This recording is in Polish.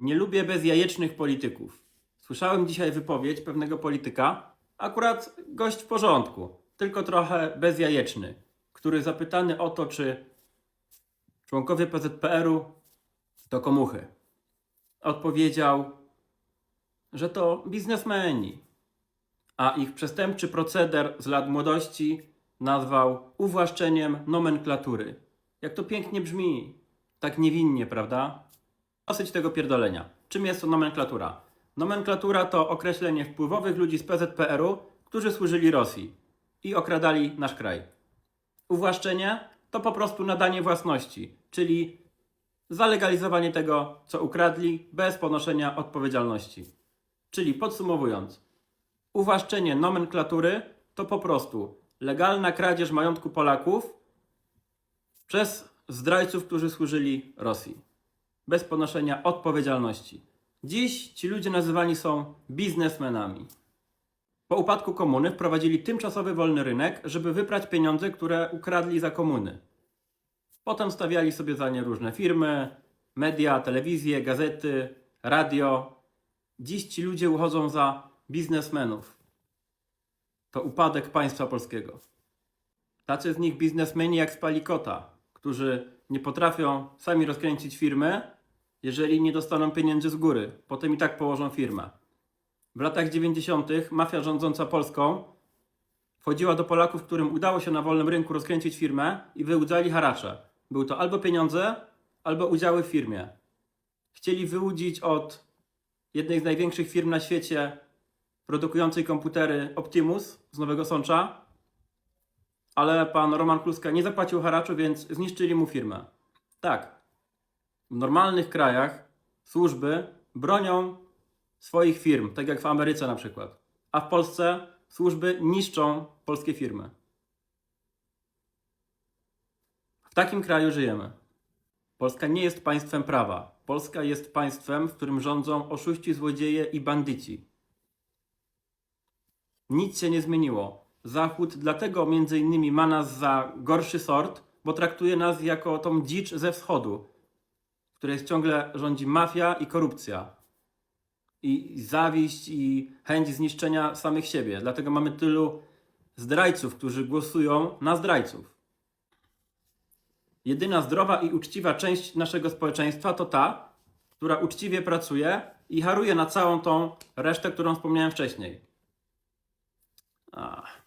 Nie lubię bezjajecznych polityków. Słyszałem dzisiaj wypowiedź pewnego polityka, akurat gość w porządku, tylko trochę bezjajeczny, który zapytany o to, czy członkowie PZPR-u to komuchy, odpowiedział, że to biznesmeni, a ich przestępczy proceder z lat młodości nazwał uwłaszczeniem nomenklatury. Jak to pięknie brzmi, tak niewinnie, prawda? Dosyć tego pierdolenia. Czym jest to nomenklatura? Nomenklatura to określenie wpływowych ludzi z PZPR-u, którzy służyli Rosji i okradali nasz kraj. Uwłaszczenie to po prostu nadanie własności, czyli zalegalizowanie tego, co ukradli, bez ponoszenia odpowiedzialności. Czyli podsumowując, uwłaszczenie nomenklatury to po prostu legalna kradzież majątku Polaków przez zdrajców, którzy służyli Rosji, bez ponoszenia odpowiedzialności. Dziś ci ludzie nazywani są biznesmenami. Po upadku komuny wprowadzili tymczasowy wolny rynek, żeby wyprać pieniądze, które ukradli za komuny. Potem stawiali sobie za nie różne firmy, media, telewizje, gazety, radio. Dziś ci ludzie uchodzą za biznesmenów. To upadek państwa polskiego. Tacy z nich biznesmeni jak z Palikota, którzy nie potrafią sami rozkręcić firmy, jeżeli nie dostaną pieniędzy z góry. Potem i tak położą firmę. W latach 90. mafia rządząca Polską wchodziła do Polaków, którym udało się na wolnym rynku rozkręcić firmę i wyłudzali haracze. Był to albo pieniądze, albo udziały w firmie. Chcieli wyłudzić od jednej z największych firm na świecie produkującej komputery Optimus z Nowego Sącza, ale pan Roman Kluska nie zapłacił haraczu, więc zniszczyli mu firmę. Tak, w normalnych krajach służby bronią swoich firm, tak jak w Ameryce na przykład. A w Polsce służby niszczą polskie firmy. W takim kraju żyjemy. Polska nie jest państwem prawa. Polska jest państwem, w którym rządzą oszuści, złodzieje i bandyci. Nic się nie zmieniło. Zachód dlatego między innymi ma nas za gorszy sort, bo traktuje nas jako tą dzicz ze wschodu, której ciągle rządzi mafia i korupcja. I zawiść i chęć zniszczenia samych siebie. Dlatego mamy tylu zdrajców, którzy głosują na zdrajców. Jedyna zdrowa i uczciwa część naszego społeczeństwa to ta, która uczciwie pracuje i haruje na całą tą resztę, którą wspomniałem wcześniej. Ach.